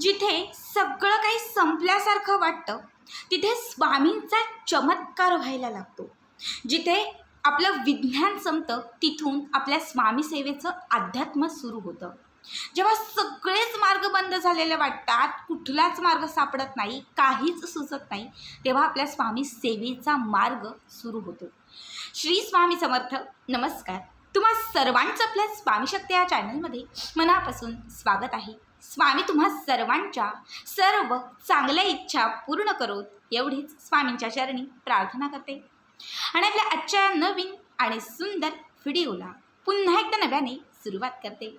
जिथे सगळं काही संपल्यासारखं वाटतं तिथे स्वामींचा चमत्कार व्हायला लागतो. जिथे आपलं विज्ञान संपतं तिथून आपल्या स्वामी सेवेचं अध्यात्म सुरू होतं. जेव्हा सगळेच मार्ग बंद झालेले वाटतात कुठलाच मार्ग सापडत नाही काहीच सुचत नाही तेव्हा आपल्या स्वामी सेवेचा मार्ग सुरू होतो. श्री स्वामी समर्थ नमस्कार. तुम्हा सर्वांचं आपल्या स्वामी शक्ती या चॅनलमध्ये मनापासून स्वागत आहे. स्वामी तुम्हा सर्वांच्या सर्व चांगल्या इच्छा पूर्ण करोत एवढीच स्वामींच्या चरणी प्रार्थना करते. आणि आपल्या आजच्या नवीन आणि सुंदर व्हिडिओला पुन्हा एकदा नव्याने सुरुवात करते.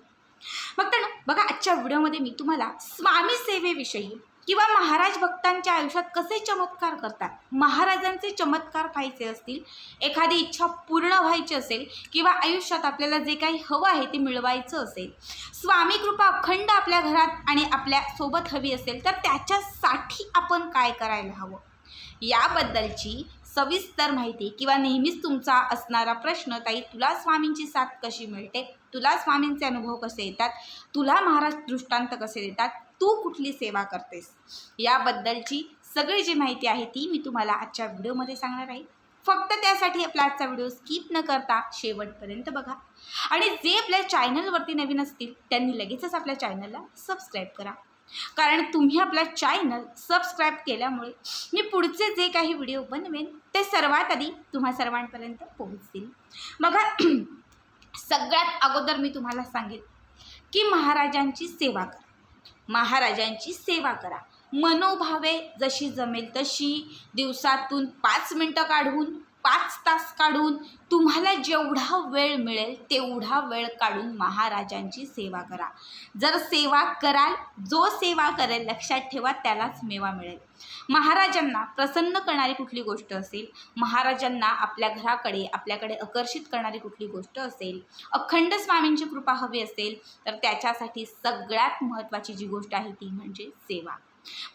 मग तर बघा आजच्या व्हिडिओमध्ये मी तुम्हाला स्वामी सेवेविषयी किंवा महाराज भक्तांच्या आयुष्यात कसे चमत्कार करतात? महाराजांचे चमत्कार पाहायचे असतील एखादी इच्छा पूर्ण व्हायची असेल किंवा आयुष्यात आपल्याला जे काही हवं आहे ते मिळवायचं असेल स्वामी कृपा अखंड आपल्या घरात आणि आपल्यासोबत हवी असेल तर त्याच्यासाठी आपण काय करायला हवं? याबद्दलची सविस्तर माहिती किंवा नेहमीच तुमचा असणारा प्रश्न ताई तुला स्वामींची साथ कशी मिळते? तुला स्वामींचे अनुभव कसे येतात? तुला महाराज दृष्टांत कसे देतात? तू कुठली सेवा करतेस? याबद्दलची सगळी जी माहिती आहे ती मी तुम्हाला आजच्या व्हिडिओमध्ये सांगणार आहे. फक्त त्यासाठी आपला आजचा व्हिडिओ स्किप न करता शेवटपर्यंत बघा. आणि जे आपल्या चॅनलवरती नवीन असतील त्यांनी लगेचच आपल्या चॅनलला सबस्क्राईब करा. कारण तुम्ही आपला चॅनल सबस्क्राईब केल्यामुळे मी पुढचे जे काही व्हिडिओ बनवेन ते सर्वात आधी तुम्हा सर्वांपर्यंत पोहोचतील. बघा सगळ्यात अगोदर मी तुम्हाला सांगेन की महाराजांची सेवा करा. महाराजांची सेवा करा. मनोभावे जशी जमेल तशी दिवसातून पाच मिनटं काढून पाच तास काढून तुम्हाला जेवढा वेळ मिळेल तेवढा वेळ काढून महाराजांची सेवा करा. जर सेवा कराल जो सेवा करेल लक्षात ठेवा त्यालाच मेवा मिळेल. महाराजांना प्रसन्न करणारी कुठली गोष्ट असेल? महाराजांना आपल्या घराकडे आपल्याकडे आकर्षित करणारी कुठली गोष्ट असेल? अखंड स्वामींची कृपा हवी असेल तर त्याच्यासाठी सगळ्यात महत्त्वाची जी गोष्ट आहे ती म्हणजे सेवा.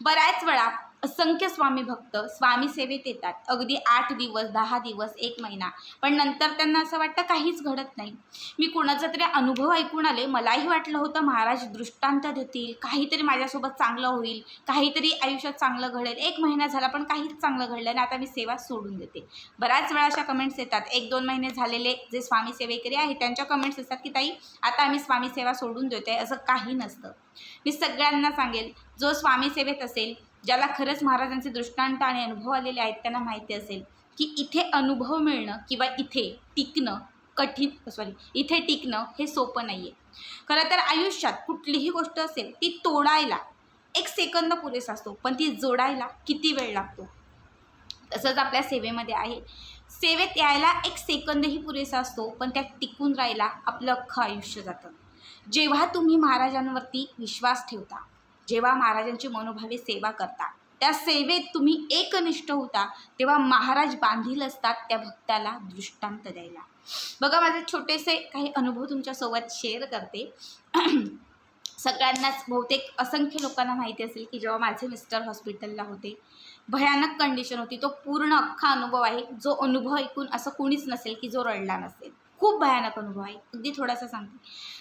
बऱ्याच वेळा असंख्य स्वामी भक्त स्वामी सेवेत येतात. अगदी आठ दिवस दहा दिवस एक महिना. पण नंतर त्यांना असं वाटतं काहीच घडत नाही. मी कुणाचा तरी अनुभव ऐकून आले. मलाही वाटलं होतं महाराज दृष्टांत देतील. काहीतरी माझ्यासोबत चांगलं होईल. काहीतरी आयुष्यात चांगलं घडेल. एक महिना झाला पण काहीच चांगलं घडलं आणि आता मी सेवा सोडून देते. बऱ्याच वेळा अशा कमेंट्स येतात. एक दोन महिने झालेले जे स्वामी सेवेकरी आहेत त्यांच्या कमेंट्स असतात की ताई आता आम्ही स्वामी सेवा सोडून देतोय. असं काही नसतं. मी सगळ्यांना सांगेल जो स्वामी सेवेत असेल ज्याला खरंच महाराजांचे दृष्टांत आणि अनुभव आलेले आहेत त्यांना माहिती असेल की इथे अनुभव मिळणं किंवा इथे टिकणं कठीण सॉरी इथे टिकणं हे सोपं नाही आहे खरं तर आयुष्यात कुठलीही गोष्ट असेल ती तोडायला एक सेकंद पुरेसा असतो पण ती जोडायला किती वेळ लागतो? तसंच आपल्या सेवेमध्ये आहे. सेवेत यायला एक सेकंदही पुरेसा असतो पण त्यात टिकून राहायला आपलं अख्खं आयुष्य जातं. जेव्हा तुम्ही महाराजांवरती विश्वास ठेवता जेव्हा महाराजांची मनोभावे सेवा करता त्या सेवेत तुम्ही एकनिष्ठ होता तेव्हा महाराज बांधील असतात त्या भक्ताला दृष्टांत द्यायला. बघा माझे छोटेसे काही अनुभव तुमच्यासोबत शेअर करते. सगळ्यांनाच बहुतेक असंख्य लोकांना माहिती असेल की जेव्हा माझे मिस्टर हॉस्पिटलला होते भयानक कंडिशन होती. तो पूर्ण अख्खा अनुभव आहे. जो अनुभव ऐकून असं कोणीच नसेल की जो रडला नसेल. खूप भयानक अनुभव आहे. अगदी थोडासा सांगते.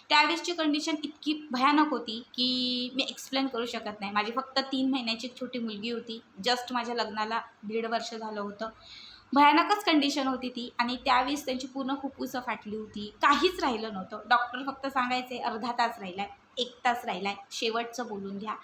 त्यावेळेसची कंडिशन इतकी भयानक होती की मी एक्सप्लेन करू शकत नाही. माझी फक्त तीन महिन्याची एक छोटी मुलगी होती. जस्ट माझ्या लग्नाला दीड वर्ष झालं होतं. भयानकच कंडिशन होती ती आणि त्यावेळेस त्यांची पूर्ण फुप्फुसं फाटली होती. काहीच राहिलं नव्हतं. डॉक्टर फक्त सांगायचे अर्धा तास राहिला आहे एक तास राहिला आहे शेवटचं बोलून घ्या.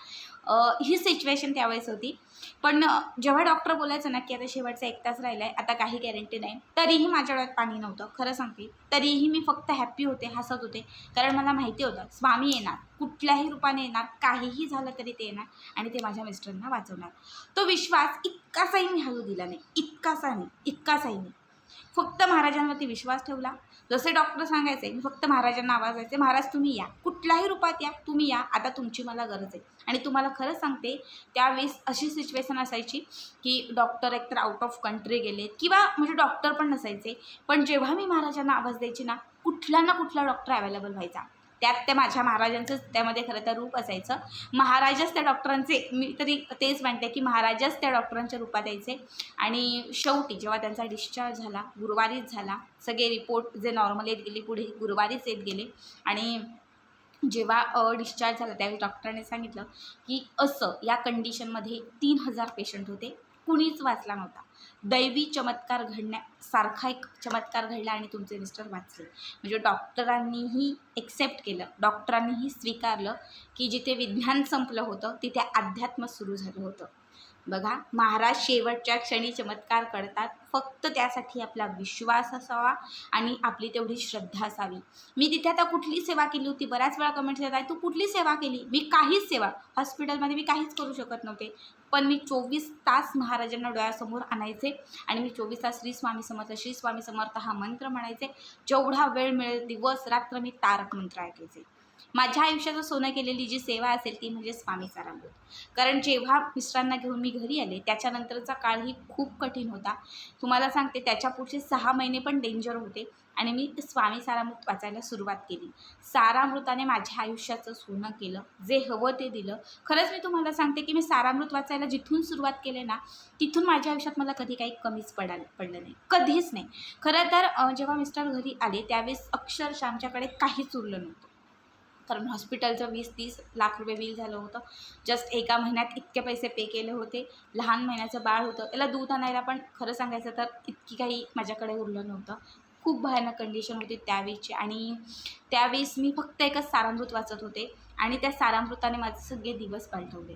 ही सिच्युएशन त्यावेळेस होती. पण जेव्हा डॉक्टर बोलायचं ना की आता शेवटचा एक तास राहिला आहे आता काही गॅरंटी नाही तरीही माझ्या डोळ्यात पाणी नव्हतं. खरं सांगते तरीही मी फक्त हॅप्पी होते हसत होते. कारण मला माहिती होतं स्वामी येणार. कुठल्याही रूपाने येणार काहीही झालं तरी ते येणार आणि ते माझ्या मिस्टरांना वाचवणार. तो विश्वास इतकासाही मी हलू दिला नाही. इतकासा नाही इतकासाही नाही. फक्त महाराजांवरती विश्वास ठेवला. जसे डॉक्टर सांगायचे मी फक्त महाराजांना आवाज द्यायचे महाराज तुम्ही या. कुठल्याही रूपात या. तुम्ही या. आता तुमची मला गरज आहे. आणि तुम्हाला खरंच सांगते त्यावेळेस अशी सिच्युएशन असायची की डॉक्टर एकतर आउट ऑफ कंट्री गेले किंवा म्हणजे डॉक्टर पण नसायचे. पण जेव्हा मी महाराजांना आवाज द्यायची ना कुठला ना कुठला डॉक्टर अवेलेबल व्हायचा. त्यात त्या माझ्या महाराजांचंच त्यामध्ये खरं तर रूप असायचं. महाराजच त्या डॉक्टरांचे मी तरी तेच म्हणते की महाराजच त्या डॉक्टरांच्या रूपात यायचे. आणि शेवटी जेव्हा त्यांचा डिस्चार्ज झाला गुरुवारीच झाला सगळे रिपोर्ट जे नॉर्मल येत गेले पुढे गुरुवारीच येत गेले. आणि जेव्हा डिस्चार्ज झाला त्यावेळी डॉक्टरांनी सांगितलं की असं या कंडिशनमध्ये तीन हजार पेशंट होते. कुणीच वाचला नव्हता. दैवी चमत्कार घडण्यासारखा एक चमत्कार घडला आणि तुमचे मिस्टर वाचले. म्हणजे डॉक्टरांनीही एक्सेप्ट केलं. डॉक्टरांनीही स्वीकारलं की जिथे विज्ञान संपलं होतं तिथे अध्यात्म सुरू झालं होतं. बघा महाराज शेवटच्या क्षणी चमत्कार करतात. फक्त त्यासाठी आपला विश्वास असावा आणि आपली तेवढी श्रद्धा असावी. मी तिथे आता कुठली सेवा केली होती. बऱ्याच वेळा कमेंट्स येत आहे तू कुठली सेवा केली? मी काहीच सेवा हॉस्पिटलमध्ये मी काहीच करू शकत नव्हते. पण मी चोवीस तास महाराजांना डोळ्यासमोर आणायचे आणि मी चोवीस तास श्री स्वामी समर्थ श्री स्वामी समर्थ हा मंत्र म्हणायचे. जेवढा वेळ मिळेल दिवस रात्र मी तारक मंत्र ऐकायचे. माझ्या आयुष्याचं सोनं केलेली जी सेवा असेल ती म्हणजे स्वामी सारामृत. कारण जेव्हा मिस्टरांना घेऊन मी घरी आले त्याच्यानंतरचा काळही खूप कठीण होता. तुम्हाला सांगते त्याच्या पुढचे सहा महिने पण डेंजर होते आणि मी स्वामी सारामृत वाचायला सुरुवात केली. सारामृताने माझ्या आयुष्याचं सोनं केलं जे हवं ते दिलं. खरंच मी तुम्हाला सांगते की मी सारामृत वाचायला जिथून सुरुवात केले ना तिथून माझ्या आयुष्यात मला कधी काही कमीच पडा पडलं नाही. कधीच नाही. खरं तर जेव्हा मिस्टर घरी आले त्यावेळेस अक्षरशः आमच्याकडे काहीच उरलं नव्हतं. कारण हॉस्पिटलचं वीस तीस लाख रुपये बिल झालं होतं. जस्ट एका महिन्यात इतके पैसे पे केले होते. लहान महिन्याचं बाळ होतं. त्याला दूध आणायला पण खरं सांगायचं तर इतकी काही माझ्याकडे उरलं नव्हतं. खूप भयानक कंडिशन होती त्यावेळीची. आणि त्यावेळेस मी फक्त एकच सारामृत वाचत होते. आणि त्या सारामृताने माझे सगळे दिवस पालटवले.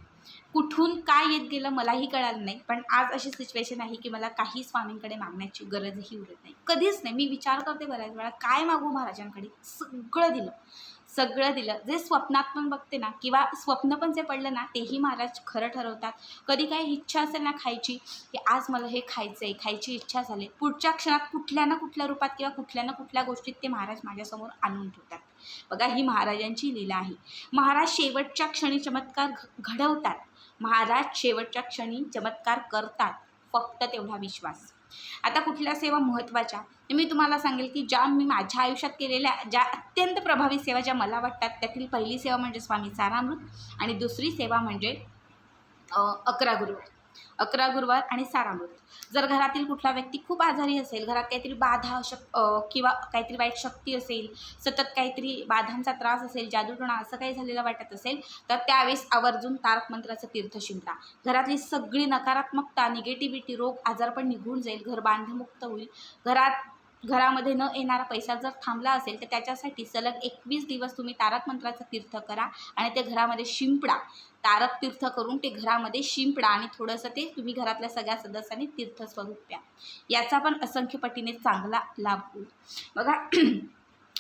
कुठून काय येत गेलं मलाही कळालं नाही. पण आज अशी सिच्युएशन आहे की मला काही स्वामींकडे मागण्याची गरजही उरत नाही. कधीच नाही. मी विचार करते बऱ्याच वेळा काय मागू महाराजांकडे? सगळं दिलं. सगळं दिलं. जे स्वप्नात पण बघते ना किंवा स्वप्न पण जे पडलं ना तेही महाराज खरं ठरवतात. कधी काही इच्छा असेल ना खायची की आज मला हे खायचं आहे खायची इच्छा झाली. पुढच्या क्षणात कुठल्या ना कुठल्या रूपात किंवा कुठल्या ना कुठल्या गोष्टीत ते महाराज माझ्यासमोर आणून ठेवतात. बघा ही महाराजांची लीला आहे. महाराज शेवटच्या क्षणी चमत्कार घ- घडवतात. महाराज शेवटच्या क्षणी चमत्कार करतात. फक्त तेवढा विश्वास. आता कुठल्या सेवा महत्त्वाच्या? मी तुम्हाला सांगेल की ज्या मी माझ्या आयुष्यात केलेल्या ज्या अत्यंत प्रभावी सेवा ज्या मला वाटतात त्यातील पहिली सेवा म्हणजे स्वामी सारामृत आणि दुसरी सेवा म्हणजे अकरा गुरु. अकरा गुरुवार आणि सारामृत. जर घरातील कुठला व्यक्ती खूप आजारी असेल घरात काहीतरी बाधा शक किंवा काहीतरी वाईट शक्ती असेल सतत काहीतरी बाधांचा त्रास असेल जादूटोणा असं काही झालेलं वाटत असेल तर त्यावेळेस आवर्जून तारक मंत्राचं तीर्थ शिंपडा. घरातली सगळी नकारात्मकता निगेटिव्हिटी रोग आजारपण निघून जाईल घर बांधमुक्त होईल. घरात घरामध्ये न येणारा पैसा जर थांबला असेल तर त्याच्यासाठी सलग एकवीस दिवस तुम्ही तारक मंत्राचं तीर्थ करा आणि ते घरामध्ये शिंपडा. तारक तीर्थ करून ते घरामध्ये शिंपडा आणि थोडंसं ते तुम्ही घरातल्या सगळ्या सदस्यांनी तीर्थ स्वरूप प्या. याचा पण असंख्य पटीने चांगला लाभ होईल. बघा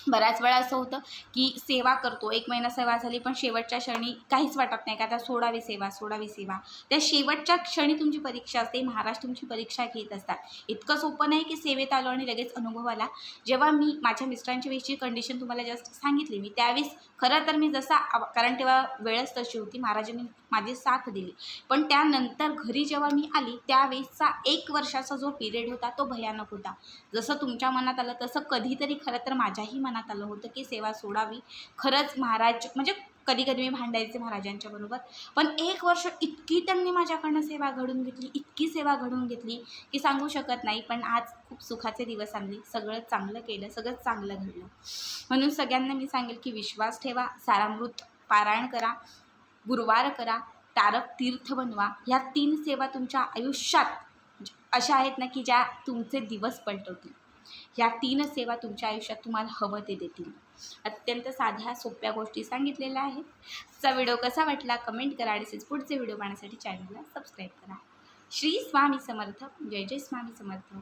बऱ्याच वेळा असं होतं की सेवा करतो. एक महिना सेवा झाली पण शेवटच्या क्षणी काहीच वाटत नाही. का आता सोडावी सेवा सोडावी सेवा. त्या शेवटच्या क्षणी तुमची परीक्षा असते. महाराज तुमची परीक्षा घेत असतात. इतकं सोपं नाही की सेवेत आलो आणि लगेच अनुभव आला. जेव्हा मी माझ्या मिस्टरांच्या वेळची कंडिशन तुम्हाला जस्ट सांगितली मी त्यावेळेस खरं तर मी जसा कारण तेव्हा वेळच तशी होती. महाराजांनी माझी साथ दिली. पण त्यानंतर घरी जेव्हा मी आली त्यावेळेसचा एक वर्षाचा जो पिरियड होता तो भयानक होता. जसं तुमच्या मनात आलं तसं कधीतरी खरं तर माझ्याही मनात आलं होतं की सेवा सोडावी. खरंच महाराज म्हणजे कधी कधी मी भांडायचे महाराजांच्या बरोबर. पण एक वर्ष इतकी त्यांनी माझ्याकडनं सेवा घडून घेतली इतकी सेवा घडून घेतली की सांगू शकत नाही. पण आज खूप सुखाचे दिवस आणले. सगळं चांगलं केलं सगळं चांगलं घडलं. म्हणून सगळ्यांना मी सांगेल की विश्वास ठेवा सारामृत पारायण करा गुरुवार करा तारक तीर्थ बनवा. ह्या तीन सेवा तुमच्या आयुष्यात अशा आहेत ना की ज्या तुमचे दिवस पलटवतील. ह्या तीन सेवा तुमच्या आयुष्यात तुम्हाला हवं ते देतील. अत्यंत साध्या सोप्या गोष्टी सांगितलेल्या आहेत. चा व्हिडिओ कसा वाटला कमेंट करा आणि पुढचे व्हिडिओ पाहण्यासाठी चॅनलला सबस्क्राईब करा. श्री स्वामी समर्थ. जय जय स्वामी समर्थ.